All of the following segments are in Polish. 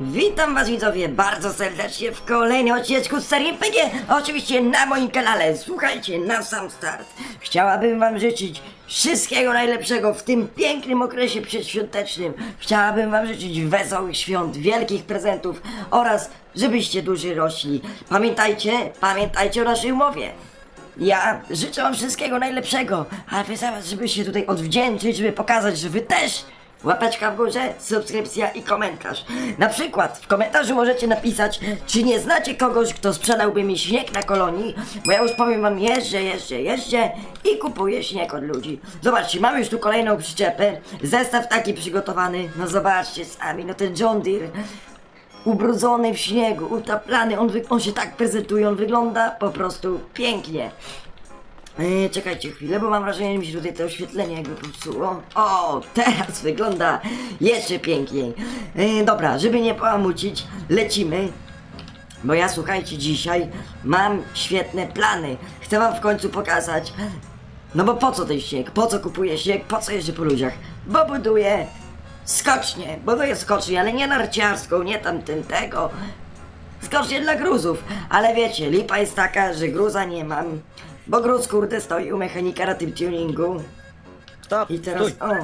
Witam was widzowie bardzo serdecznie w kolejnym odcinku z serii PG, oczywiście na moim kanale. Słuchajcie, na sam start chciałabym wam życzyć wszystkiego najlepszego w tym pięknym okresie przedświątecznym. Chciałabym wam życzyć wesołych świąt, wielkich prezentów oraz żebyście duży rośli. Pamiętajcie, pamiętajcie o naszej umowie. Ja życzę wam wszystkiego najlepszego, ale wy zamiast, żeby się tutaj odwdzięczyć, żeby pokazać, że wy też Łapeczka w górze, subskrypcja i komentarz. Na przykład w komentarzu możecie napisać, czy nie znacie kogoś, kto sprzedałby mi śnieg na kolonii, bo ja już powiem wam, jeżdżę, jeżdżę, jeżdżę i kupuję śnieg od ludzi. Zobaczcie, mamy już tu kolejną przyczepę, zestaw taki przygotowany, no zobaczcie sami, no ten John Deere ubrudzony w śniegu, utaplany, on, on się tak prezentuje, on wygląda po prostu pięknie. E, czekajcie chwilę, bo mam wrażenie, że mi się tutaj to oświetlenie jakby popsuło. O, teraz wygląda jeszcze piękniej. E, dobra, żeby nie połamucić, lecimy. Bo ja słuchajcie, dzisiaj mam świetne plany. Chcę wam w końcu pokazać. No bo po co ten śnieg? Po co kupuję śnieg? Po co jeżdżę po ludziach? Bo buduję skocznie. Buduję skocznie, ale nie narciarską, nie tamten tego. Skocznie dla gruzów, ale wiecie, lipa jest taka, że gruza nie mam, bo gruz kurde stoi u mechanika na tym tuningu Stop! i teraz, Stój! o,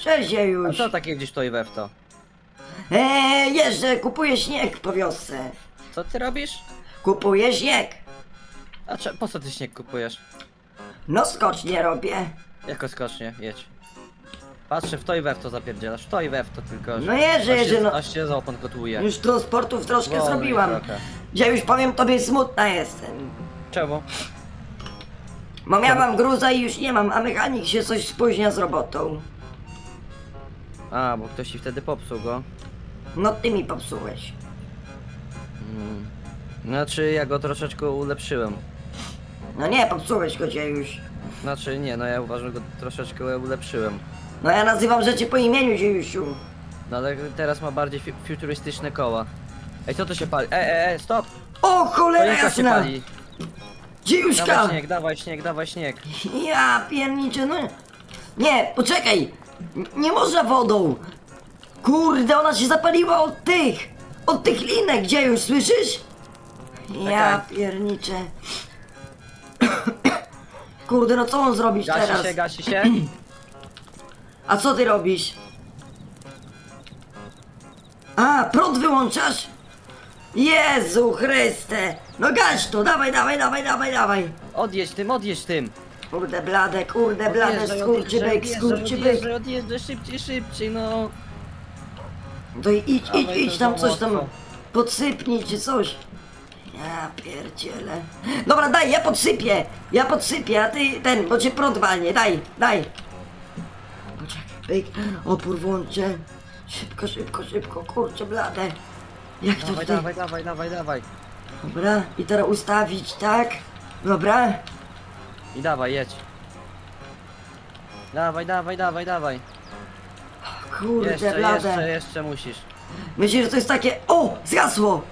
cześć A już. co takie gdzieś stoi we w to? Eee, jeżdżę, kupuję śnieg po wiosce, Co ty robisz? kupuję śnieg, A cze- po co ty śnieg kupujesz? no skocznie robię, Jako skocznie, jedź. Patrzę, w to i we w to zapierdzielasz, w to i we w to tylko, że... No jeżdżę, aż jeżdżę, no. Aż się za opon gotuje. już transportów troszkę zrobiłam, trochę. ja już powiem tobie smutna jestem, Czemu? Bo miałam gruza i już nie mam, a mechanik się coś spóźnia z robotą, A, bo ktoś ci wtedy popsuł go. no ty mi popsułeś. Mm. Znaczy, ja go troszeczkę ulepszyłem. No nie, popsułeś go cię już. Znaczy, nie, no ja uważam, że go troszeczkę ulepszyłem. No ja nazywam rzeczy po imieniu, Dziejusiu. No ale teraz ma bardziej fi- futurystyczne koła. Ej, co to się pali? E, e, e, stop! O cholera Choinka się jasna! pali! Dawaj śnieg, dawaj śnieg, dawaj śnieg. Ja pierniczę, no... Nie, poczekaj! N- Nie można wodą! Kurde, ona się zapaliła od tych! Od tych linek, gdzie już słyszysz? Ja Czekaj. pierniczę. Kurde, no co mam zrobić Gasi teraz? się, gasi się. A co ty robisz? A, prąd wyłączasz? Jezu Chryste! No gaś to, dawaj, dawaj, dawaj, dawaj, dawaj! Odjedź tym, odjedź tym. Kurde blade, kurde blade, Odjeżdżaj, skurczybyk, odjeżdżaj, skurczybyk. Odjeżdżaj, odjeżdżaj, szybciej, szybciej, no. To idź, idź, Dawaj, idź to tam za coś tam łatwo. podsypnij czy coś. Ja pierdzielę. Dobra, daj, ja podsypię, ja podsypię, a ty ten, bo cię prąd walnie, daj, daj. Poczekaj, pyk, opór włączę. Szybko, szybko, szybko, kurczę blade. Jak to Dawaj, tutaj? dawaj, dawaj, dawaj, dawaj. Dobra, i teraz ustawić, tak? Dobra. I dawaj, jedź. Dawaj, dawaj, dawaj, dawaj. Kurde, Jeszcze, blade. jeszcze, jeszcze musisz. Myślisz, że to jest takie... O! Zgasło!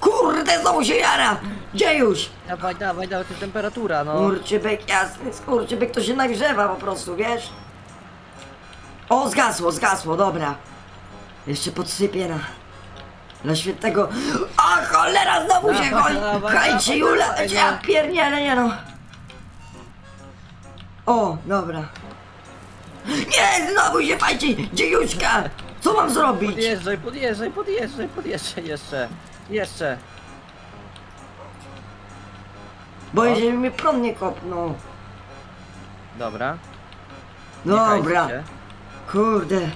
Kurde, znowu się jara! Gdzie już? Dawaj, dawaj, dawaj, to jest temperatura, no. Skurczybyk, jasny, skurczybyk to się nagrzewa po prostu, wiesz? O, zgasło, zgasło, dobra. Jeszcze podsypię na... Na świętego... A cholera, znowu się Dawaj, dawaj, Hajcie, dawaj, Jula, dawaj, ja no. piernielę, nie no. O, dobra. Nie, znowu się fajcie! Dziejuszka! Co mam zrobić? Podjeżdżaj, podjeżdżaj, podjeżdżaj, podjeżdżaj jeszcze. Jeszcze. Boję się, mnie prąd nie kopnął. Dobra. nie Dobra. Kurde.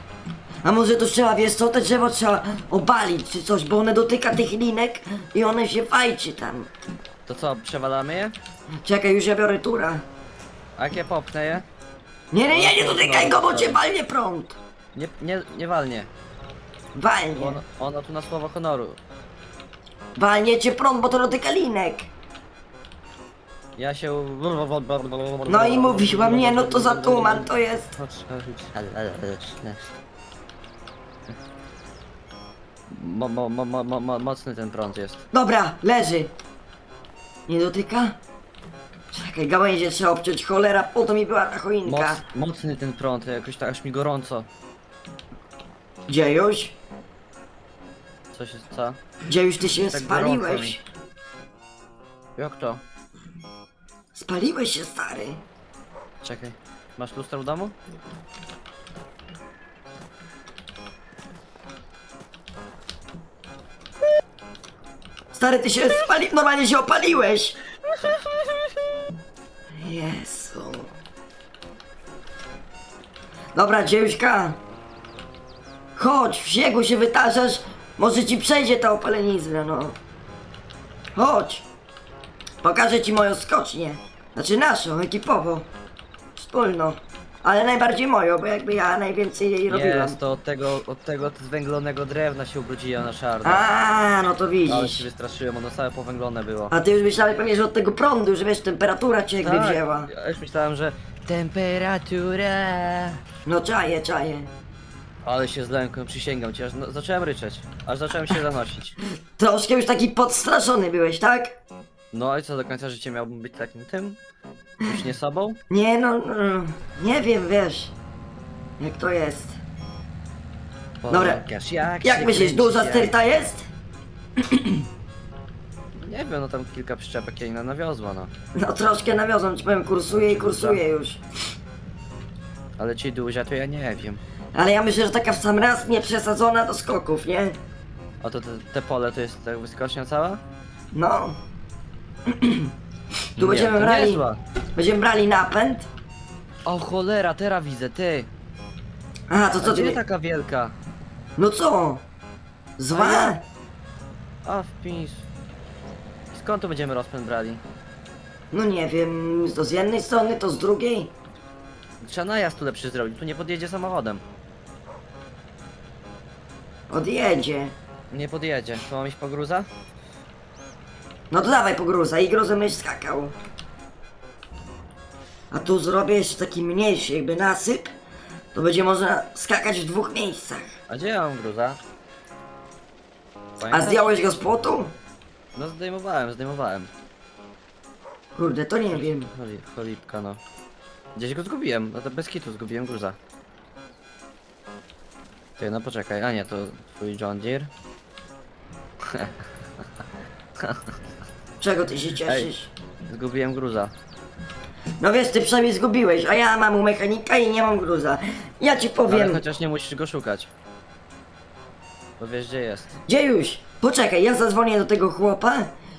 A może to trzeba, wiesz co, te drzewo trzeba obalić czy coś, bo one dotyka tych linek i one się fajczy tam. To co, przewalamy je? Czekaj, już ja biorę tura. A jak ja popnę je? Nie, nie, nie, nie dotykaj go, bo cię walnie prąd. Nie, nie, nie walnie. Walnie. ono, ono tu na słowo honoru. Walnie cię prąd, bo to dotyka linek. Ja się... No i mówiłam, nie, no to za tuman to jest. Mo, mo, mo, mo, mo, mo, mocny ten prąd jest. Dobra, leży. Nie dotyka? Czekaj, gałęzie trzeba obciąć, cholera, po to mi była ta choinka. Moc, mocny ten prąd, jakoś tak aż mi gorąco. Gdzie już? Co się, co? Gdzie już ty się Tak gorąco spaliłeś? Jak to? Spaliłeś się, stary. Czekaj. Masz lustro w domu? Stary, ty się spali... Normalnie się opaliłeś. Jezu. Dobra, dziejuśka. Chodź, w śniegu się wytarzasz. Może ci przejdzie ta opalenizna, no. Chodź. Pokażę ci moją skocznię. Znaczy naszą, ekipowo. Wspólną. Ale najbardziej moją, bo jakby ja najwięcej jej robiłem. Jest, to od tego, od tego zwęglonego drewna się ubrudziła na szarda. A, no to Ale się widzisz. wystraszyłem, ono całe powęglone było. A ty już myślałeś pewnie, że od tego prądu, że wiesz, temperatura cię jakby wzięła. ja już myślałem, że temperatura. No czaję, czaję. Ale się zlękłem, przysięgam ci, aż no, zacząłem ryczeć. Aż zacząłem się zanosić. Troszkę już taki podstraszony byłeś, tak? No i co, do końca życia miałbym być takim tym? Już nie sobą? Nie no, no nie wiem, wiesz. Jak to jest. Dobra. Pokaż, jak Jak się myślisz, kręci duża styrta jest? Nie wiem, no tam kilka przyczepek Janina nawiozła, no. No troszkę nawiozłem, ci powiem, kursuje i kursuje już. Ale ci duża to ja nie wiem. Ale ja myślę, że taka w sam raz nie przesadzona do skoków, nie? A to te, te pole to jest tak wyskocznia cała? No. Tu Nie, będziemy to brali, niezła. będziemy brali napęd. O cholera, teraz widzę, ty! A, to A co gdzie ty... taka wielka? No co? Zła? A wpis. Skąd to będziemy rozpęd brali? No nie wiem, to z jednej strony, to z drugiej. Trzeba najazd tu lepszy zrobić, tu nie podjedzie samochodem. Odjedzie. Nie podjedzie, to mam iść po gruza? No to dawaj pogruza i gruzem będziesz skakał. A tu zrobię jeszcze taki mniejszy jakby nasyp. To będzie można skakać w dwóch miejscach. A gdzie ja mam gruza? A Pamiętasz? zdjąłeś go z płotu? No zdejmowałem, zdejmowałem. Kurde, to nie wiem. Choli, cholipka no. Gdzieś go zgubiłem, no to bez kitu zgubiłem gruza. Ty, no poczekaj, a nie, to twój John Deere. Czego ty się cieszysz? Zgubiłem gruza. No wiesz, ty przynajmniej zgubiłeś, a ja mam u mechanika i nie mam gruza. Ja ci Ale powiem. chociaż nie musisz go szukać. Bo wiesz gdzie jest. Gdzie już? Poczekaj, ja zadzwonię do tego chłopa.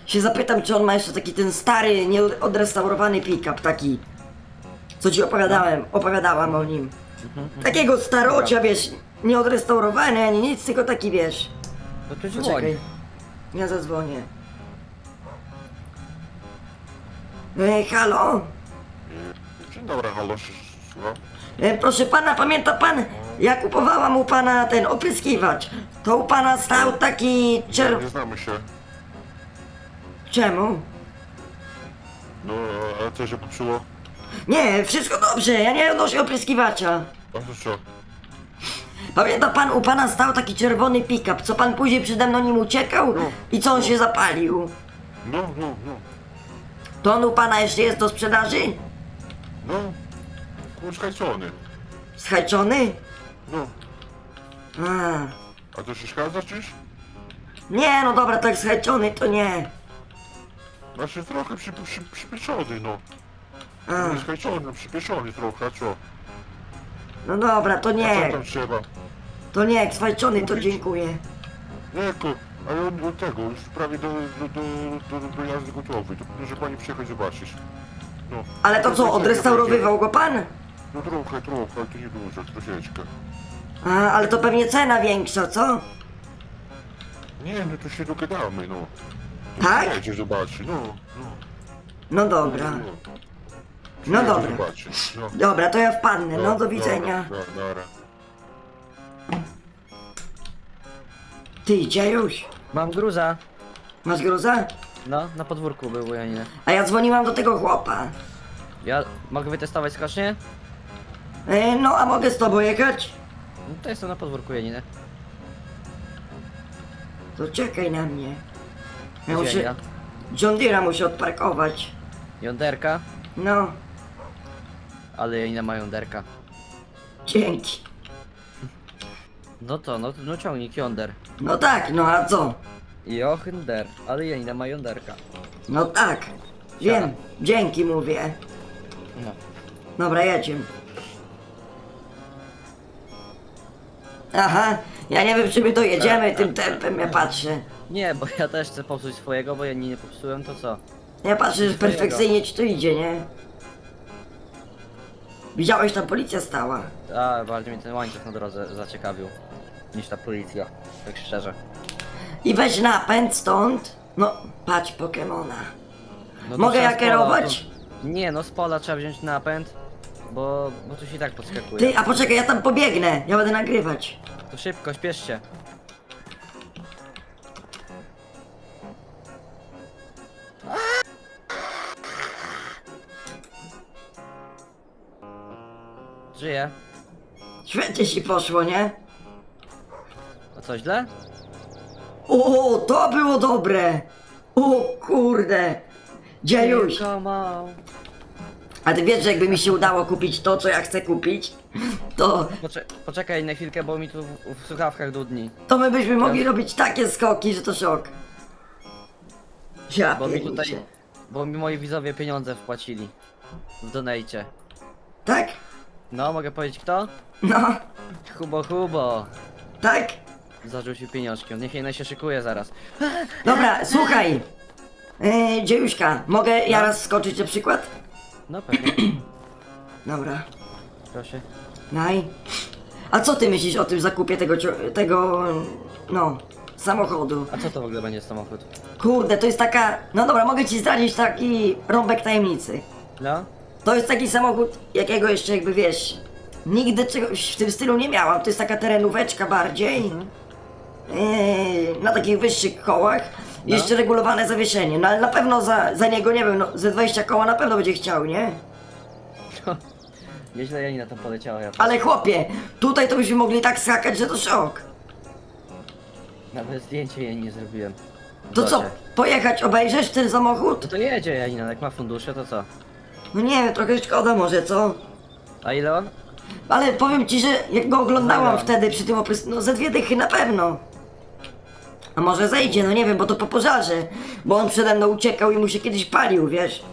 Się zapytam, czy on ma jeszcze taki ten stary, nieodrestaurowany pick-up, taki. Co ci opowiadałem, opowiadałam o nim. Takiego starocia, wiesz, nieodrestaurowany ani nic, tylko taki wiesz. No to dzwoń. Poczekaj. Ja zadzwonię. Ej, halo? Dzień dobry, halo, słucham. E, proszę pana, pamięta pan, ja kupowałam u pana ten opryskiwacz. To u pana stał taki Nie czer... znamy się. Czemu? No, a co się popsuło? Nie, wszystko dobrze, ja nie odnoszę opryskiwacza. A to co? Pamięta pan, u pana stał taki czerwony pick-up, co pan później przede mną nim uciekał No. i co on się zapalił? No, no, no. To on u pana jeszcze jest do sprzedaży? No, kurskajcony. Schajczony? No, A. a to się szkadza czyś? Nie, no dobra, tak schajczony to nie. Znaczy trochę przy, przy, przypieczony, no. A. Nie skajczony, przypieczony trochę, a co? No dobra, to A co nie. tam trzeba? To nie, jak schajczony to dziękuję. Nie, ko, ale on od tego, już prawie do, do, do, do, do jazdy gotowy. To może pani przyjechać zobaczyć. No. Ale to co, odrestaurowywał go pan? No trochę, trochę, ale to nie dużo, troszeczkę. A, ale to pewnie cena większa, co? Nie, no to się dogadamy, no. Tak? Jedzie zobaczy, no, no. No dobra. No Przyjedzie dobra. no. Dobra, to ja wpadnę, no do widzenia. Dobra, dobra. Ty, idzie już? Mam gruza. Masz gruza? No, na podwórku był u Janiny. A ja dzwoniłam do tego chłopa. Ja mogę wytestować skocznie? E, no, a mogę z tobą jechać? No to jestem na podwórku Janiny. To czekaj na mnie. Ja muszę... ja? John Deere'a muszę odparkować. Jąderka? No, Ale Janina ma jąderka. dzięki. No to, no, no ciągnik yonder. No tak, no a co? Jochnder, ale Janina ma jonderka. No tak. Wiem, dzięki mówię. No. Dobra, jedziemy. Aha, ja nie wiem czy my dojedziemy tym tempem, ja patrzę. Nie, bo ja też chcę popsuć swojego, bo ja nie popsułem, to co? Ja patrzę, że perfekcyjnie ci to idzie, nie? Widziałeś, tam policja stała. A, bardziej mnie ten łańcuch na drodze zaciekawił. Niż ta policja, tak szczerze. I weź napęd stąd. No, patrz Pokemona. No to Mogę trzeba ja z pola, kierować? To... Nie, no z pola trzeba wziąć napęd, bo, bo tu się i tak podskakuje. Ty, a poczekaj, ja tam pobiegnę. Ja będę nagrywać. To szybko, śpiesz się. Żyje. Świetnie ci poszło, nie? Co źle? O, to było dobre. O kurde. Dziejuś. Tylko mał. A ty wiesz, że jakby mi się udało kupić to, co ja chcę kupić, to, Pocze poczekaj na chwilkę, bo mi tu w, w słuchawkach dudni. to my byśmy mogli robić takie skoki, że to szok. Ja Bo mi tutaj. pierniczę. Bo mi moi widzowie pieniądze wpłacili. W donajcie. Tak? No, mogę powiedzieć kto? No, Hubo Hubo. tak? Zarzucił pieniążki. Niech jej się szykuje zaraz. Dobra, słuchaj. Yy, dziejuśka, mogę ja No. raz skoczyć na przykład? No pewnie. Dobra. Proszę. Naj. A co ty myślisz o tym zakupie tego, cio- tego, no, samochodu? A co to w ogóle będzie samochód? Kurde, to jest taka, no dobra, mogę ci zdradzić taki rąbek tajemnicy. No? To jest taki samochód, jakiego jeszcze jakby wiesz, nigdy czegoś w tym stylu nie miałam. To jest taka terenóweczka bardziej. Yy, na takich wyższych kołach. No. Jeszcze regulowane zawieszenie. No ale na pewno za, za niego, nie wiem, no, ze 20 koła na pewno będzie chciał, nie? Nieźle Janina tam poleciała, ja Ale chłopie, tutaj to byśmy mogli tak skakać, że to szok. nawet zdjęcie jej nie zrobiłem. To co, pojechać, obejrzeć ten samochód? No to jedzie Janina, jak ma fundusze, to co? No nie wiem, trochę szkoda może, co? A ile on? Ale powiem ci, że jak go oglądałam wtedy przy tym oprys... no ze dwie dychy na pewno. A może zejdzie, no nie wiem, bo to po pożarze. Bo on przede mną uciekał i mu się kiedyś palił, wiesz.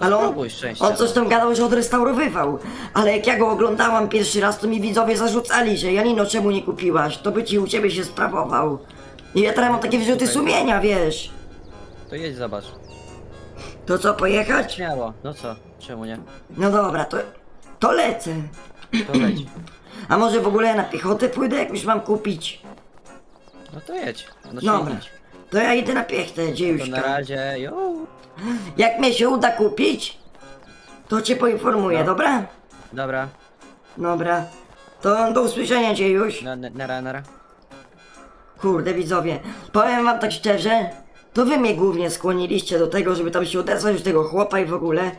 Ale on, spróbuj szczęścia. on coś tam gadał, że odrestaurowywał. Ale jak ja go oglądałam pierwszy raz, to mi widzowie zarzucali, że Janino, czemu nie kupiłaś? To by ci u ciebie się sprawował. I ja teraz mam takie wyrzuty Słuchaj. sumienia, wiesz. To jedź zobacz. To co, pojechać? Śmiało. No co? Czemu nie? No dobra, to, to lecę. To leć. A może w ogóle na piechotę pójdę, jak już mam kupić? No to jedź. No Dobra, silnić. to ja idę na piechtę, To na dziejuśka. razie, jo. Jak mnie się uda kupić, to cię poinformuję, No. dobra? Dobra. Dobra. To do usłyszenia, dziejuś. Na, na, nara, nara. Kurde, widzowie, powiem wam tak szczerze, to wy mnie głównie skłoniliście do tego, żeby tam się odezwać do tego chłopa i w ogóle.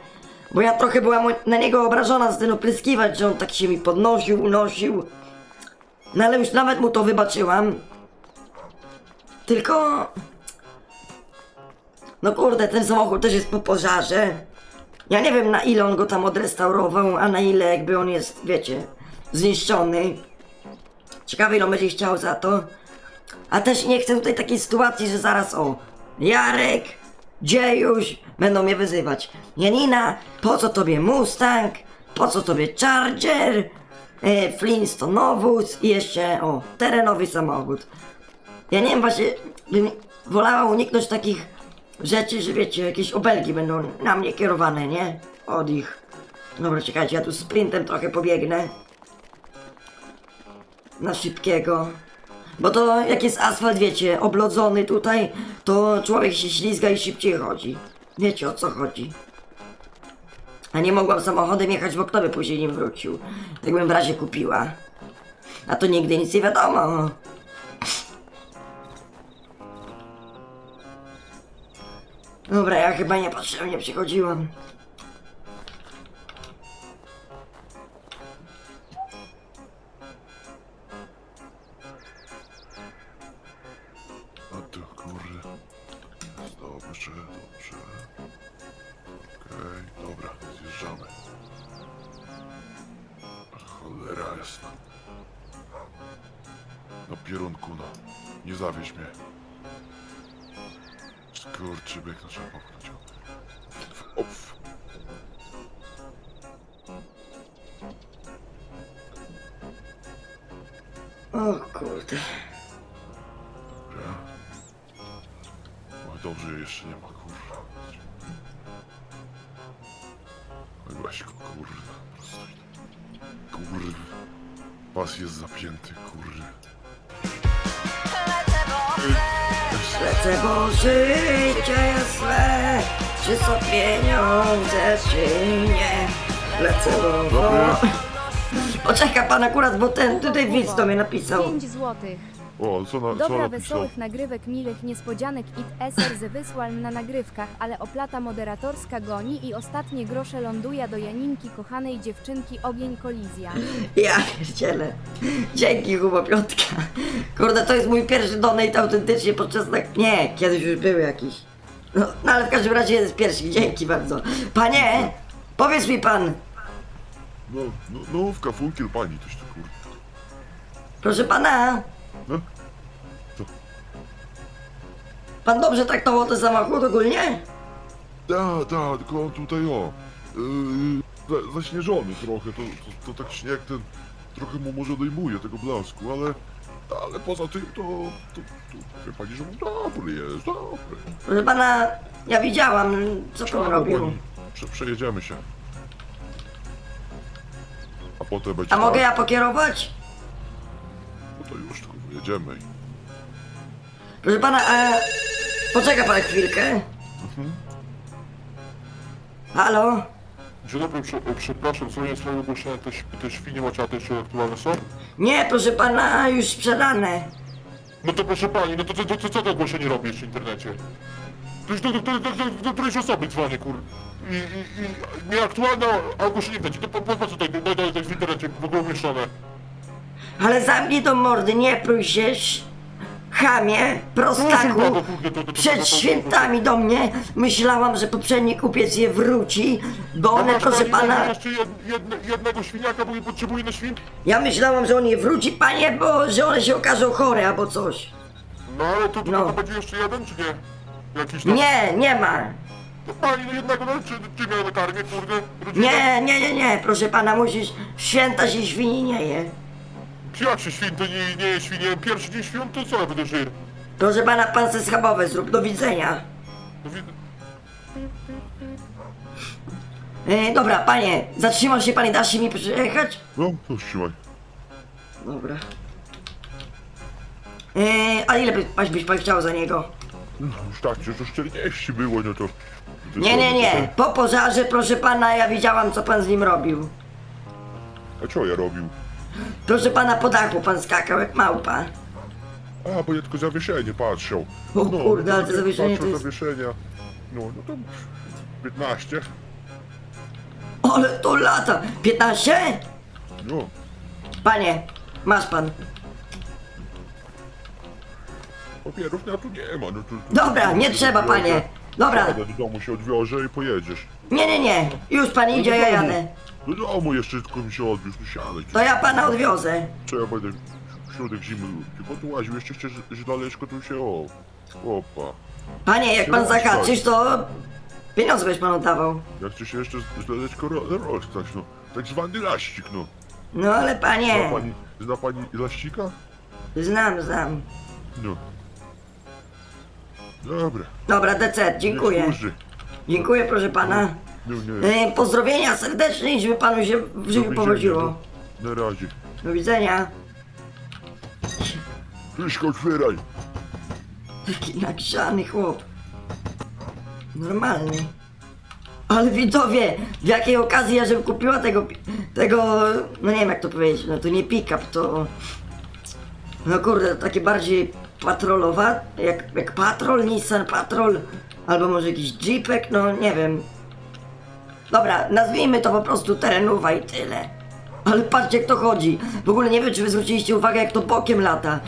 Bo ja trochę byłam na niego obrażona z ten opryskiwać, że on tak się mi podnosił, unosił. No ale już nawet mu to wybaczyłam. Tylko... No kurde, ten samochód też jest po pożarze. Ja nie wiem na ile on go tam odrestaurował, a na ile jakby on jest, wiecie, zniszczony. Ciekawe ile on będzie chciał za to. A też nie chcę tutaj takiej sytuacji, że zaraz o Jarek, Dziejuś będą mnie wyzywać. Janina, po co tobie Mustang? Po co tobie Charger? E, Flintstonowóz i jeszcze o terenowy samochód. Ja nie wiem właśnie, bym wolała uniknąć takich rzeczy, że wiecie, jakieś obelgi będą na mnie kierowane, nie? Od ich. Dobra, czekajcie, ja tu sprintem trochę pobiegnę. Na szybkiego. Bo to jak jest asfalt, wiecie, oblodzony tutaj, to człowiek się ślizga i szybciej chodzi. Wiecie o co chodzi. A nie mogłam samochodem jechać, bo kto by później nim wrócił. Jakbym w razie kupiła. A to nigdy nic nie wiadomo. Dobra, ja chyba niepotrzebnie przychodziłam. A to kurde. Dobrze, dobrze. Okej, dobra, zjeżdżamy. Cholera jasna. Pierunkuna, nie zawieź mnie. Skurczybyk, no trzeba popchnąć. Op. O kurde. Dobra. Oj, dobrze, jeszcze nie ma, kurwa. Oj, go, kurwa. Kurwa. Pas jest zapięty, kurwa. Lecę, bo życie jest złe. Czy są pieniądze, czy nie? Lecę, bo... bo... Poczeka pan akurat, bo ten tutaj widz do mnie napisał. 5 złotych. O, co, na, co Dobra, napisał? wesołych nagrywek, milych niespodzianek it SR wysłał na nagrywkach, ale oplata moderatorska goni i ostatnie grosze ląduje do Janinki kochanej dziewczynki ogień kolizja. Ja pierdzielę. Dzięki Hugo Piątka. Kurde, to jest mój pierwszy donate autentycznie podczas tak... Nie, kiedyś już był jakiś. No, no ale w każdym razie jest pierwszy, dzięki bardzo. Panie, powiedz mi pan, No, no, nówka, funkiel pani, toś to kurwa. proszę pana, No, co? Pan dobrze traktował ten samochód ogólnie? Da, da, tylko on tutaj o. Yy, za, zaśnieżony trochę, to, to, to tak śnieg ten trochę mu może odejmuje tego blasku, ale. Ale poza tym to. to, to wie pani, że on dobry jest, dobry. Proszę pana, ja widziałam, co pan robił. pani, prze, przejedziemy się. A potem będzie. A mogę tak, ja pokierować? Wyjedziemy. Proszę pana, a... Poczeka pan chwilkę. Halo? Dzień dobry, prze, przepraszam, co jest swoje ogłoszenia, te, śp- te świnie maciate jeszcze aktualne są? Nie, proszę pana, już sprzedane. No to proszę pani, no to, to, to, to co to ogłoszenie robi jeszcze w internecie? To już do, do, do, do, do, do którejś osoby dzwonię, kur. I, i, i nieaktualne ogłoszenie w to po, po, po co to, to, to, to jest w internecie w ogóle umieszczone? Ale zamknij do mordy, nie prój się, chamie, prostaku. To- to- to- to- Przed to- to- świętami do mnie myślałam, że poprzedni kupiec je wróci, bo one, masz proszę pani pana, jeszcze jed, jedne, jednego świniaka, bo nie potrzebuje na świn? ja myślałam, że on je wróci, panie, bo że one się okażą chore albo coś. No ale to, to, No. to będzie jeszcze jeden, czy nie? Jakiś tam... Nie, nie ma. No pani, no jednego, no czy, czy miał na karmie, kurde? Rodzinę? Nie, nie, nie, nie, proszę pana, musisz, święta się świni nie je. Czy jak się świn, to nie, nie jest świnie? Pierwszy dzień świąt, to co ja będę żył? Proszę pana, pan se schabowe zrób, do widzenia. No, wi- E, dobra, panie, zatrzymał się pan i dasz się mi przyjechać? no to trzymaj. Dobra. E, a ile by, byś pan chciał za niego? No, już tak, że to 40 było, no to... to Nie, nie, nie. Po pożarze, proszę pana, ja widziałam, co pan z nim robił. A co ja robił? Proszę pana, po dachu pan skakał jak małpa. A, bo ja tylko zawieszenie patrzał. O kurde, ale to zawieszenie to jest- zawieszenia. No, no to 15. Ale to lata. 15? No, Panie, masz pan. papierów na tu nie ma, no to... to Dobra, nie trzeba, panie. Dobra, Jadę do domu się odwiążę i pojedziesz. nie, nie, nie. Już pan idzie, ja jadę. Do domu jeszcze tylko mi się odwiózł, no siadaj. To ja pana odwiozę. Co ja będę w środek zimy tylko tu łaził, jeszcze chcesz daleko tu się, o... Opa. Panie, jak pan zahaczysz, to pieniądze byś pan oddawał. Ja chcę się jeszcze z daleko ro rozstać, no. Tak zwany laścik, no. No ale Zna panie, pani, zna pani laścika? znam, znam. No. Dobra. Dobra, DC, dziękuję. służy. Dziękuję, proszę pana. No, nie. E, pozdrowienia serdeczne i żeby panu się w Do życiu widzenia, powodziło. no. Na razie. Do widzenia. Kryszko otwieraj. Taki nagrzany chłop. Normalny. Ale widzowie, w jakiej okazji ja żebym kupiła tego, pi- tego, no nie wiem jak to powiedzieć, no to nie pick-up, to... No kurde, takie bardziej patrolowa, jak, jak patrol, Nissan Patrol, albo może jakiś jeepek, no nie wiem. Dobra, nazwijmy to po prostu terenówa i tyle. Ale patrzcie jak to chodzi. W ogóle nie wiem czy wy zwróciliście uwagę jak to bokiem lata.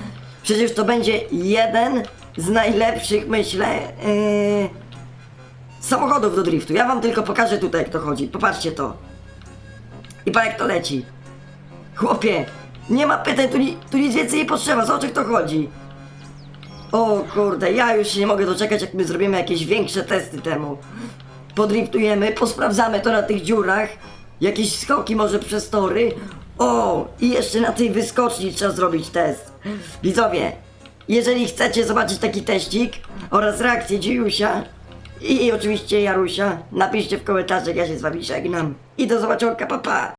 Przecież to będzie jeden z najlepszych, myślę, yy, samochodów do driftu. Ja wam tylko pokażę tutaj jak to chodzi. Popatrzcie to. I pa jak to leci. Chłopie, Nie ma pytań, tu, ni- tu nic więcej nie potrzeba, o czym to chodzi? O kurde, ja już się nie mogę doczekać, jak my zrobimy jakieś większe testy temu. Podriftujemy, posprawdzamy to na tych dziurach, jakieś skoki może przez tory. O, i jeszcze na tej wyskoczni trzeba zrobić test. Widzowie, jeżeli chcecie zobaczyć taki teścik oraz reakcję Dziusia i oczywiście Jarusia, napiszcie w komentarzach, ja się z wami żegnam. I do zobaczenia, pa pa!